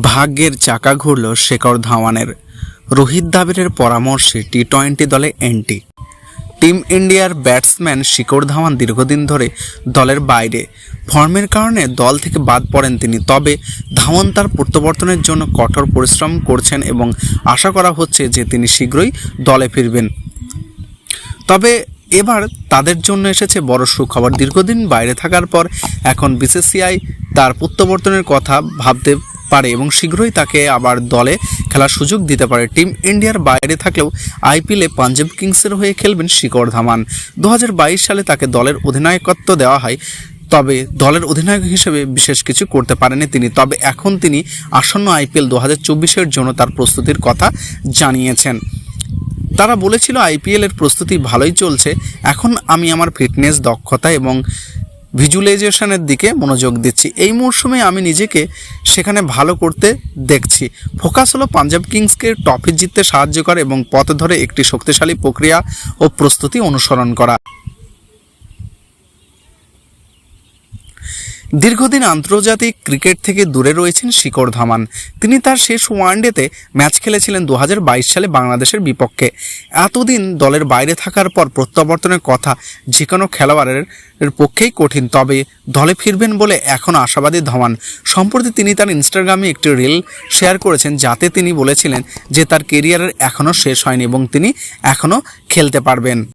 ভাগ্যের চাকা ঘুরল শেখর ধাওয়ানের। রোহিত দ্রাবিড়ের পরামর্শে টি টোয়েন্টি দলে এন্টি টিম ইন্ডিয়ার ব্যাটসম্যান শিকড় ধাওয়ান দীর্ঘদিন ধরে দলের বাইরে। ফর্মের কারণে দল থেকে বাদ পড়েন তিনি, তবে ধাওয়ান তার প্রত্যাবর্তনের জন্য কঠোর পরিশ্রম করছেন এবং আশা করা হচ্ছে যে তিনি শীঘ্রই দলে ফিরবেন। তবে এবার তাদের জন্য এসেছে বড় সুখবর। দীর্ঘদিন বাইরে থাকার পর এখন বিসিসিআই তার প্রত্যাবর্তনের কথা ভাবতে পারে এবং শীঘ্রই তাকে আবার দলে খেলার সুযোগ দিতে পারে। টিম ইন্ডিয়ার বাইরে থাকলেও আইপিএলে পাঞ্জাব কিংসের হয়ে খেলবেন শিকড় ধামান দু হাজার বাইশ সালে তাকে দলের অধিনায়কত্ব দেওয়া হয়, তবে দলের অধিনায়ক হিসেবে বিশেষ কিছু করতে পারেনি তিনি। তবে এখন তিনি আসন্ন আইপিএল দু হাজার জন্য তার প্রস্তুতির কথা জানিয়েছেন। তারা বলেছিল, আইপিএল এর প্রস্তুতি ভালোই চলছে। এখন আমি আমার ফিটনেস, দক্ষতা এবং ভিজুয়ালাইজেশনের দিকে মনোযোগ দিচ্ছি। এই মরশুমে আমি নিজেকে সেখানে ভালো করতে দেখছি। ফোকাস হলো পাঞ্জাব কিংসকে ট্রফি জিততে সাহায্য করা এবং পথ ধরে একটি শক্তিশালী প্রক্রিয়া ও প্রস্তুতি অনুসরণ করা। দীর্ঘদিন আন্তর্জাতিক ক্রিকেট থেকে দূরে রয়েছেন শিকড় ধামান তিনি তার শেষ ওয়ানডেতে ম্যাচ খেলেছিলেন দু হাজার বাইশ সালে বাংলাদেশের বিপক্ষে। এতদিন দলের বাইরে থাকার পর প্রত্যাবর্তনের কথা যে কোনো খেলোয়াড়ের পক্ষেই কঠিন। তবে দলে ফিরবেন বলে এখন আশাবাদী ধামান সম্প্রতি তিনি তার ইনস্টাগ্রামে একটি রিল শেয়ার করেছেন যাতে তিনি বলেছিলেন যে তার কেরিয়ারের এখনও শেষ হয়নি এবং তিনি এখনও খেলতে পারবেন।